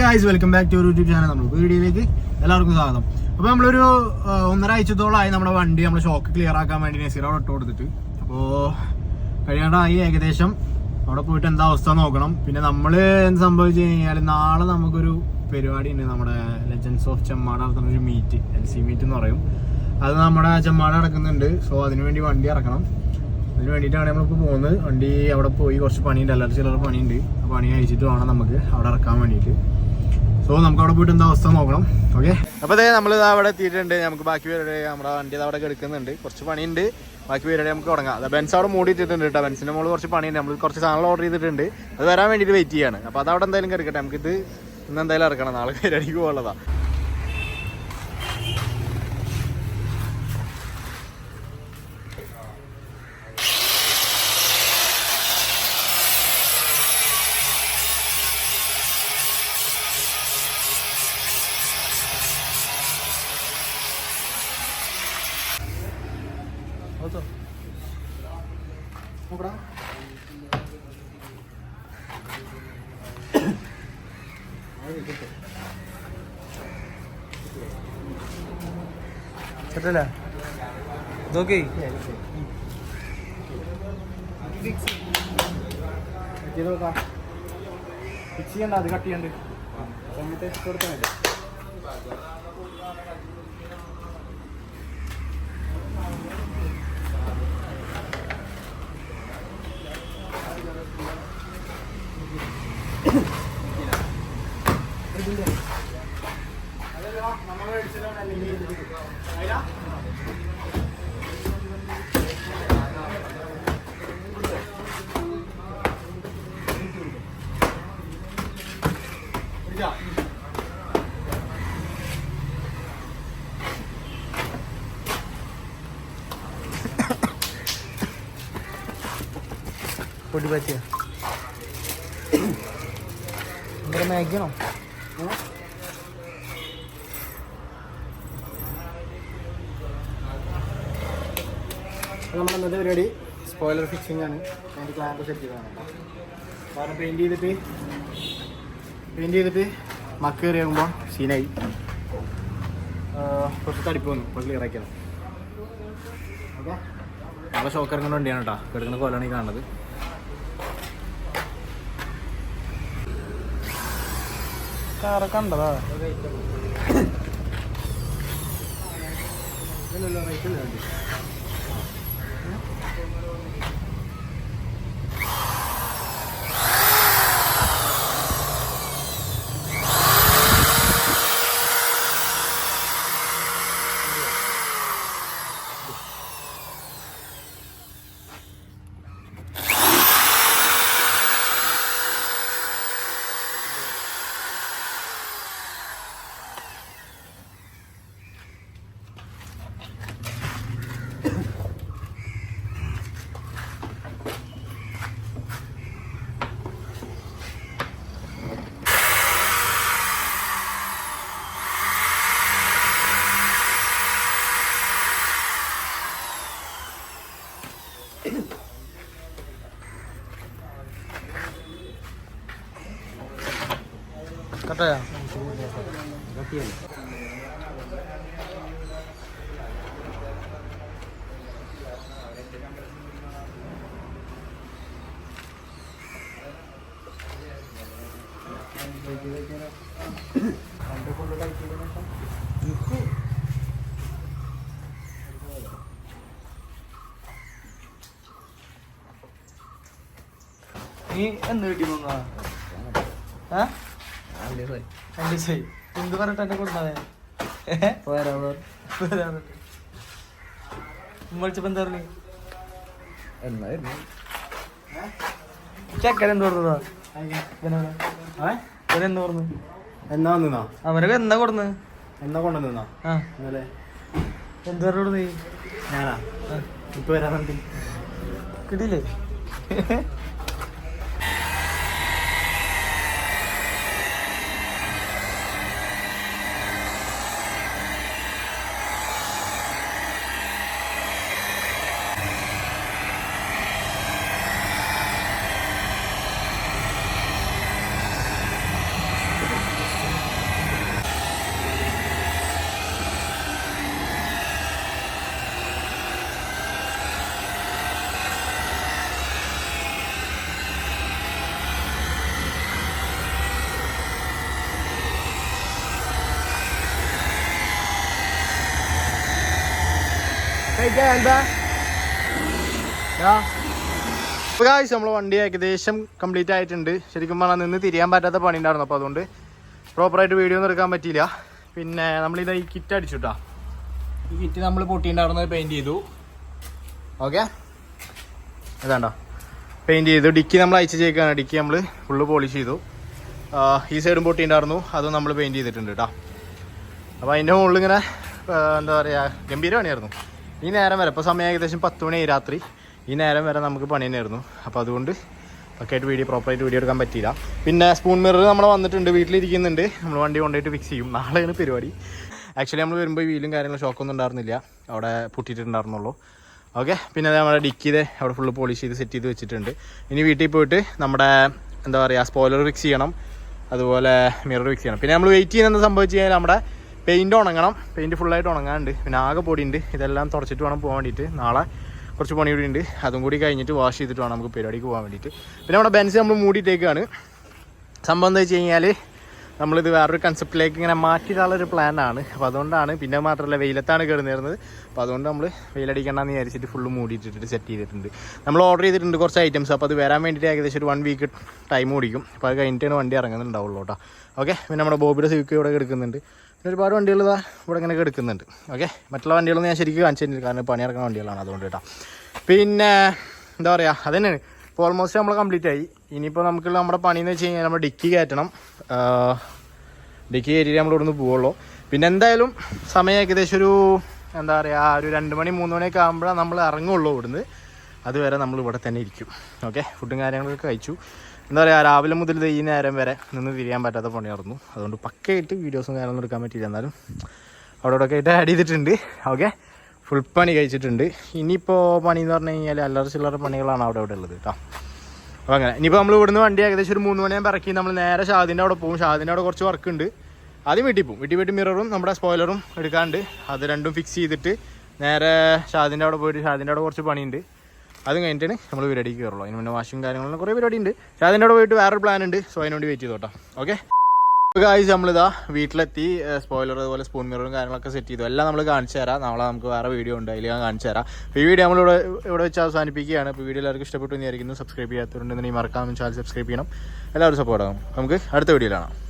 Guys welcome back to YouTube channel നമ്മൾ വീഡിയോയിലേക്ക് എല്ലാവർക്കും സ്വാഗതം. അപ്പോൾ നമ്മളൊരു ഒന്നര ആഴ്ചത്തോളമായി നമ്മുടെ വണ്ടി നമ്മൾ ഷോക്ക് ക്ലിയർ ആക്കാൻ വേണ്ടി നെസീറോട് ഇട്ട് കൊടുത്തിട്ട്. അപ്പോൾ കഴിയാണ്ടായി ഏകദേശം. അവിടെ പോയിട്ട് എന്താ അവസ്ഥ നോക്കണം. പിന്നെ നമ്മൾ എന്ത് സംഭവിച്ചു കഴിഞ്ഞാൽ നാളെ നമുക്കൊരു പരിപാടി ഉണ്ട് നമ്മുടെ ലെജൻസ് ഓഫ് ചെമ്മാട് നടത്തുന്ന ഒരു മീറ്റ് എൽ സി മീറ്റ് എന്ന് പറയും. അത് നമ്മുടെ ചെമ്മാട് നടക്കുന്നുണ്ട്. സോ അതിനു വേണ്ടി ഇറക്കണം. അതിന് വേണ്ടിയിട്ടാണ് നമ്മളിപ്പോൾ പോകുന്നത്. വണ്ടി അവിടെ പോയി കുറച്ച് പണിയുണ്ട്. അല്ലാതെ ചിലർ പണിയുണ്ട്. ആ പണി അയച്ചിട്ട് വേണം നമുക്ക് അവിടെ ഇറക്കാൻ വേണ്ടിയിട്ട്. സോ നമുക്ക് അവിടെ പോയിട്ട് എന്താ അവസ്ഥ നോക്കണം. ഓക്കെ അപ്പോൾ അതെ നമ്മൾ അവിടെ എത്തിയിട്ടുണ്ട്. നമുക്ക് ബാക്കി പേരുടെ നമ്മുടെ വണ്ടി അവിടെ കിടക്കുന്നുണ്ട്. കുറച്ച് പണിയുണ്ട്. ബാക്കി പേരുടെ നമുക്ക് തുടങ്ങാം. അത് ബെൻസ് അവിടെ മൂടിയിട്ടിട്ടുണ്ട് കേട്ടോ. ബെൻസിന്റെ മുകളിൽ കുറച്ച് പണിയുണ്ട്. നമ്മൾ കുറച്ച് സാധനങ്ങൾ ഓർഡർ ചെയ്തിട്ടുണ്ട്. അത് വരാൻ വേണ്ടിയിട്ട് വെയിറ്റ് ചെയ്യാണ്. അപ്പോൾ അത് അവിടെ എന്തായാലും കിടക്കട്ടെ. നമുക്കിത് ഇന്ന് എന്തായാലും ഇറക്കണം. നാളെ പേരടിക്ക് പോകുള്ളതാണ് സെറ്റല്ലേ നോക്കി. ഫിക്സ് ചെയ്യണ്ട അത് കട്ട് ചെയ്യണ്ട്. സമയത്ത് കൊടുത്താൽ മതി. പൊടി പറ്റിയ? ഭയങ്കര മാഗിയാണോ? നമ്മുടെ ഇന്നത്തെ പരിപാടി സ്പോയിലർ ഫിക്സിംഗ് ആണ്. അതിന്റെ ക്ലാമ്പ് സെറ്റ് ചെയ്തതാണ് കാരണം പെയിന്റ് ചെയ്തിട്ട് പെയിന്റ് ചെയ്തിട്ട് മക്ക് കയറിയാകുമ്പോൾ സീനായി കുറച്ച് തടിപ്പ് വന്നു. അപ്പോൾ ക്ലിയർ ആക്കിയത് ഓക്കെ? നല്ല ഷോക്ക് ഇറങ്ങുന്ന വണ്ടിയാണ് കേട്ടോ. കിടക്കുന്ന കൊല്ലാണ് ഈ കാണുന്നത്. കാറൊക്കെ ഉണ്ടതാ കട്ടയാ നീ എന്ത് വീട്ടിൽ പോന്നാ ഏ? രണ്ട് ദിവസമായി എന്ത് പറഞ്ഞിട്ട് എന്നെ കൊടുത്താതെ വിളിച്ചപ്പോ എന്താ പറഞ്ഞു? ചെക്കൻ എന്ത് പറഞ്ഞതാ? എന്ത് പറഞ്ഞു? എന്നാ വന്നാ അവനൊക്കെ എന്നാ കൊടുന്ന്? എന്നാ കൊണ്ടു നിന്നാ ഇന്നലെ. എന്ത് പറഞ്ഞു നീ ഞാനാ? ഇപ്പൊ വരാൻ വേണ്ടി കിട്ടിയില്ലേ? ഗായ്സ് നമ്മൾ വണ്ടി ഏകദേശം കംപ്ലീറ്റ് ആയിട്ടുണ്ട്. ശരിക്കും പറഞ്ഞാൽ നിന്ന് തിരിയാൻ പറ്റാത്ത പണി ഉണ്ടായിരുന്നു. അപ്പോൾ അതുകൊണ്ട് പ്രോപ്പറായിട്ട് വീഡിയോ ഒന്നും എടുക്കാൻ പറ്റിയില്ല. പിന്നെ നമ്മൾ ഇത് ഈ കിറ്റ് അടിച്ചുട്ടാ. ഈ കിറ്റ് നമ്മൾ പൊട്ടിയിട്ടുണ്ടായിരുന്നത് പെയിന്റ് ചെയ്തു. ഓക്കെ അതാണ്ടോ പെയിന്റ് ചെയ്തു. ഡിക്കി നമ്മൾ അയച്ചു ചേക്കാണ് ഡിക്കി നമ്മൾ ഫുള്ള് പോളിഷ് ചെയ്തു. ഈ സൈഡും പൊട്ടിയിട്ടുണ്ടായിരുന്നു. അതും നമ്മൾ പെയിന്റ് ചെയ്തിട്ടുണ്ട് കേട്ടോ അപ്പോൾ അതിന്റെ മുകളിൽ ഇങ്ങനെ എന്താ പറയുക ഗംഭീര പണിയായിരുന്നു ഈ നേരം വരെ ഇപ്പോൾ സമയം ഏകദേശം പത്ത് മണി രാത്രി. ഈ നേരം വരെ നമുക്ക് പണി തന്നെയായിരുന്നു. അപ്പോൾ അതുകൊണ്ട് ഒക്കെ ആയിട്ട് വീഡിയോ പ്രോപ്പറായിട്ട് വീഡിയോ എടുക്കാൻ പറ്റിയില്ല. പിന്നെ സ്പൂൺ മിറർ നമ്മൾ വന്നിട്ടുണ്ട് വീട്ടിലിരിക്കുന്നുണ്ട്. നമ്മൾ വണ്ടി കൊണ്ടുപോയിട്ട് ഫിക്സ് ചെയ്യും. നാളെയാണ് പരിപാടി. ആക്ച്വലി നമ്മൾ വരുമ്പോൾ വീലും കാര്യങ്ങളും ഷോക്കൊന്നും ഉണ്ടായിരുന്നില്ല. അവിടെ പൊട്ടിയിട്ടുണ്ടായിരുന്നുള്ളൂ. ഓക്കെ പിന്നെ നമ്മുടെ ഡിക്കി ഇത് അവിടെ ഫുള്ള് പോളിഷ് ചെയ്ത് സെറ്റ് ചെയ്ത് വെച്ചിട്ടുണ്ട്. ഇനി വീട്ടിൽ പോയിട്ട് നമ്മുടെ എന്താ പറയുക സ്പോയിലർ ഫിക്സ് ചെയ്യണം. അതുപോലെ മിറർ ഫിക്സ് ചെയ്യണം. പിന്നെ നമ്മൾ വെയിറ്റ് ചെയ്യുന്ന സംഭവിച്ചു കഴിഞ്ഞാൽ നമ്മുടെ പെയിന്റ് ഉണങ്ങണം. പെയിന്റ് ഫുള്ളായിട്ട് ഉണങ്ങാണ്ട് പിന്നെ ആകെ പൊടിയുണ്ട്. ഇതെല്ലാം തുടച്ചിട്ട് വേണം പോകാൻ വേണ്ടിയിട്ട്. നാളെ കുറച്ച് പണി കൂടി ഉണ്ട് അതും കൂടി കഴിഞ്ഞിട്ട് വാഷ് ചെയ്തിട്ട് വേണം നമുക്ക് പരിപാടിക്ക് പോകാൻ വേണ്ടിയിട്ട്. പിന്നെ നമ്മുടെ ബെൻസ് നമ്മൾ മൂടിയിട്ടേക്കാണ്. സംഭവം എന്താ വെച്ച് കഴിഞ്ഞാൽ നമ്മളിത് വേറൊരു കൺസെപ്റ്റിലേക്ക് ഇങ്ങനെ മാറ്റിയിട്ടുള്ളൊരു പ്ലാനാണ് അപ്പോൾ അതുകൊണ്ടാണ് പിന്നെ മാത്രമല്ല വെയിലത്താണ് കയറുന്നിരുന്നത് അപ്പോൾ അതുകൊണ്ട് നമ്മൾ വെയിലടിക്കണ്ടെന്ന് വിചാരിച്ചിട്ട് ഫുള്ള് മൂടിയിട്ടിട്ട് സെറ്റ് ചെയ്തിട്ടുണ്ട്. നമ്മൾ ഓർഡർ ചെയ്തിട്ടുണ്ട് കുറച്ച് ഐറ്റംസ് അപ്പോൾ അത് വരാൻ വേണ്ടിയിട്ട് ഏകദേശം ഒരു വൺ വീക്ക് ടൈം ഓടിക്കും. അപ്പോൾ അത് കഴിഞ്ഞിട്ടാണ് വണ്ടി ഇറങ്ങുന്നുണ്ടാവുള്ളൂ കേട്ടോ. ഓക്കെ പിന്നെ നമ്മുടെ ബോബിയുടെ സിവിക്ക് ഇവിടെ എടുക്കുന്നുണ്ട് ഒരുപാട് വണ്ടികൾ ഇതാ ഇവിടെ ഇങ്ങനെ എടുക്കുന്നുണ്ട് ഓക്കെ മറ്റുള്ള വണ്ടികളൊന്നും ഞാൻ ശരിക്കും കാണിച്ചു തരുന്നില്ല. കാരണം പണി ഇറക്കുന്ന വണ്ടികളാണ് അതുകൊണ്ട് കേട്ടോ. പിന്നെ എന്താ പറയുക അതന്നെയാണ്. ഇപ്പോൾ ഓൾമോസ്റ്റ് നമ്മൾ കംപ്ലീറ്റ് ആയി. ഇനിയിപ്പോൾ നമുക്കുള്ള നമ്മുടെ പണി എന്ന് വെച്ച് കഴിഞ്ഞാൽ നമ്മൾ ഡിക്കി കയറ്റണം. ഡിക്കി കയറ്റിയിട്ട് നമ്മൾ ഇവിടുന്ന് പോവുള്ളൂ. പിന്നെ എന്തായാലും സമയം ഏകദേശം ഒരു എന്താ പറയുക ഒരു രണ്ട് മണി മൂന്ന് മണിയൊക്കെ ആകുമ്പോഴാണ് നമ്മൾ ഇറങ്ങുള്ളൂ ഇവിടുന്ന്. അതുവരെ നമ്മൾ ഇവിടെ തന്നെ ഇരിക്കും. ഓക്കെ ഫുഡും കാര്യങ്ങളൊക്കെ കഴിച്ചു. എന്താ പറയുക രാവിലെ മുതൽ ഈ നേരം വരെ നിന്ന് തിരിയാൻ പറ്റാത്ത പണിയായിരുന്നു. അതുകൊണ്ട് പക്കയായിട്ട് വീഡിയോസും കാര്യങ്ങളും എടുക്കാൻ പറ്റിയില്ല. എന്നാലും അവിടെ ഇവിടെ ആയിട്ട് ആഡ് ചെയ്തിട്ടുണ്ട്. ഓക്കെ ഫുൾ പണി കഴിച്ചിട്ടുണ്ട്. ഇനിയിപ്പോൾ പണി എന്ന് പറഞ്ഞു കഴിഞ്ഞാൽ അല്ലറ ചില്ലറ പണികളാണ് അവിടെ ഇവിടെ ഉള്ളത് കേട്ടോ അപ്പോൾ അങ്ങനെ ഇനിയിപ്പോൾ നമ്മൾ ഇവിടുന്ന് വണ്ടി ഏകദേശം ഒരു മൂന്ന് മണിയാകുമ്പോൾ ഇറക്കി നമ്മൾ നേരെ ഷാദിന്റെ അവിടെ പോകും ഷാദിന്റെ അവിടെ കുറച്ച് വർക്ക് ഉണ്ട്. ആദ്യം വീട്ടിൽ പോകും വീട്ടിൽ പോയിട്ട് മിററും നമ്മുടെ സ്പോയിലറും എടുക്കാണ്ട് അത് രണ്ടും ഫിക്സ് ചെയ്തിട്ട് നേരെ ഷാദിന്റെ അവിടെ പോയിട്ട് ഷാദിന്റെ അവിടെ കുറച്ച് പണിയുണ്ട്. അതും കഴിഞ്ഞിട്ടാണ് നമ്മൾ പരിപാടിക്ക് കയറുള്ളൂ അതിന് മുന്നേ വാഷും കാര്യങ്ങളും കുറേ പരിപാടി ഉണ്ട് പക്ഷേ അതിന്റെ അവിടെ പോയിട്ട് വേറൊരു പ്ലാൻ ഉണ്ട്. സോ അതിനുവേണ്ടി വെയിറ്റ് ചെയ്തോട്ടോ ഓക്കെ ഗായ്സ് നമ്മളിതാ വീട്ടിലെത്തി. സ്പോയിലർ അതുപോലെ സ്പൂൺ മിററും കാര്യങ്ങളൊക്കെ സെറ്റ് ചെയ്തു. എല്ലാം നമ്മൾ കാണിച്ചു തരാം. നാളെ നമുക്ക് വേറെ വീഡിയോ ഉണ്ട്. അതിൽ ഞാൻ കാണിച്ചു തരാം. ഈ വീഡിയോ നമ്മളിവിടെ ഇവിടെ വെച്ച് അവസാനിപ്പിക്കുകയാണ്. അപ്പോൾ വീഡിയോ എല്ലാവർക്കും ഇഷ്ടപ്പെട്ടു എന്ന് വിചാരിക്കുന്നു. സബ്സ്ക്രൈബ് ചെയ്യാത്തവരുണ്ടെന്നുണ്ടെങ്കിൽ മറക്കാമെന്ന് ചാനൽ സബ്സ്ക്രൈബ് ചെയ്യണം. എല്ലാവരും സപ്പോർട്ട് ആകും നമുക്ക് അടുത്ത വീഡിയോയിലാണ്